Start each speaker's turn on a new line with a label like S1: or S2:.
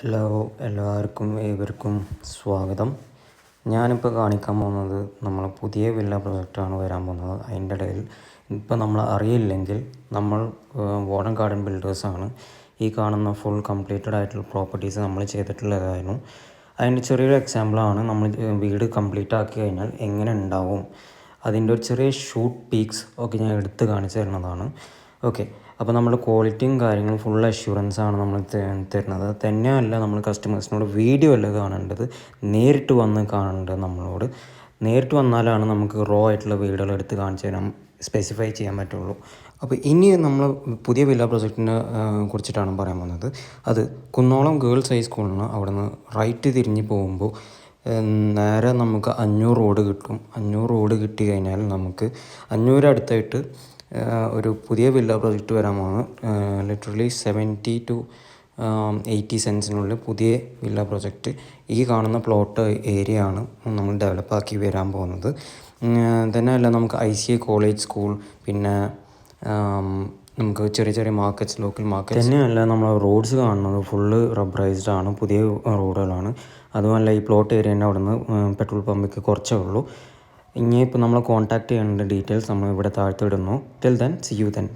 S1: Hello എല്ലാവർക്കും ഏവർക്കും സ്വാഗതം. ഞാനിപ്പോൾ കാണിക്കാൻ പോകുന്നത് നമ്മൾ പുതിയ വില്ല പ്രൊജക്റ്റാണ് വരാൻ പോകുന്നത്. അതിന്റെ ഇടയിൽ ഇപ്പോൾ നമ്മൾ അറിയില്ലെങ്കിൽ നമ്മൾ വോഡൻ ഗാർഡൻ ബിൽഡേഴ്സാണ് ഈ കാണുന്ന ഫുൾ കംപ്ലീറ്റഡ് ആയിട്ടുള്ള പ്രോപ്പർട്ടീസ് നമ്മൾ ചെയ്തിട്ടുള്ളതായിരുന്നു. അതിന്റെ ചെറിയൊരു എക്സാമ്പിളാണ് നമ്മൾ വീട് കംപ്ലീറ്റ് ആക്കി കഴിഞ്ഞാൽ എങ്ങനെ ഉണ്ടാവും. അതിന്റെ ഒരു ചെറിയ ഷൂട്ട് പീക്സ് ഒക്കെ ഞാൻ എടുത്ത് കാണിച്ചു തരുന്നതാണ്. ഓക്കെ അപ്പോൾ നമ്മൾ ക്വാളിറ്റിയും കാര്യങ്ങളും ഫുൾ അഷ്യൂറൻസ് ആണ് നമ്മൾ തരുന്നത്. തന്നെയല്ല നമ്മൾ കസ്റ്റമേഴ്സിനോട് വീഡിയോ അല്ല കാണേണ്ടത്? നേരിട്ട് വന്ന് കാണേണ്ടത് നമ്മളോട്. നേരിട്ട് വന്നാലാണ് നമുക്ക് റോ ആയിട്ടുള്ള വീഡിയോകൾ എടുത്ത് കാണിച്ചു തരാൻ സ്പെസിഫൈ ചെയ്യാൻ പറ്റുള്ളൂ. അപ്പോൾ ഇനി നമ്മൾ പുതിയ വില്ല പ്രൊജക്റ്റിനെ കുറിച്ചിട്ടാണ് പറയാൻ പോകുന്നത്. അത് കുന്നോളം ഗേൾസ് ഹൈസ്കൂളിന് അവിടെ നിന്ന് റൈറ്റ് തിരിഞ്ഞ് പോകുമ്പോൾ നേരെ നമുക്ക് അഞ്ഞൂറ് റോഡ് കിട്ടും. അഞ്ഞൂറ് റോഡ് കിട്ടി കഴിഞ്ഞാൽ നമുക്ക് അഞ്ഞൂറ് അടുത്തായിട്ട് ഒരു പുതിയ വില്ല പ്രൊജക്റ്റ് വരാൻ ലിറ്ററലി സെവന്റി ടു എയ്റ്റി സെൻസിനുള്ളിൽ പുതിയ വില്ല പ്രൊജക്റ്റ് ഈ കാണുന്ന പ്ലോട്ട് ഏരിയ ആണ് നമ്മൾ ഡെവലപ്പാക്കി വരാൻ പോകുന്നത്. തന്നെയല്ല നമുക്ക് I C I college school പിന്നെ നമുക്ക് ചെറിയ ചെറിയ മാർക്കറ്റ്സ് ലോക്കൽ മാർക്കറ്റ് തന്നെയല്ല നമ്മൾ റോഡ്സ് കാണുന്നത് ഫുള്ള് റബ്ബറൈസ്ഡ് ആണ് പുതിയ റോഡുകളാണ് അതുമല്ല ഈ പ്ലോട്ട് ഏരിയ അവിടെ നിന്ന് പെട്രോൾ പമ്പിക്ക് കുറച്ചേ ഉള്ളൂ. ഇനിയിപ്പോൾ നമ്മളെ കോൺടാക്ട് ചെയ്യേണ്ട ഡീറ്റെയിൽസ് നമ്മൾ ഇവിടെ താഴ്ത്തിടുന്നു till then see you then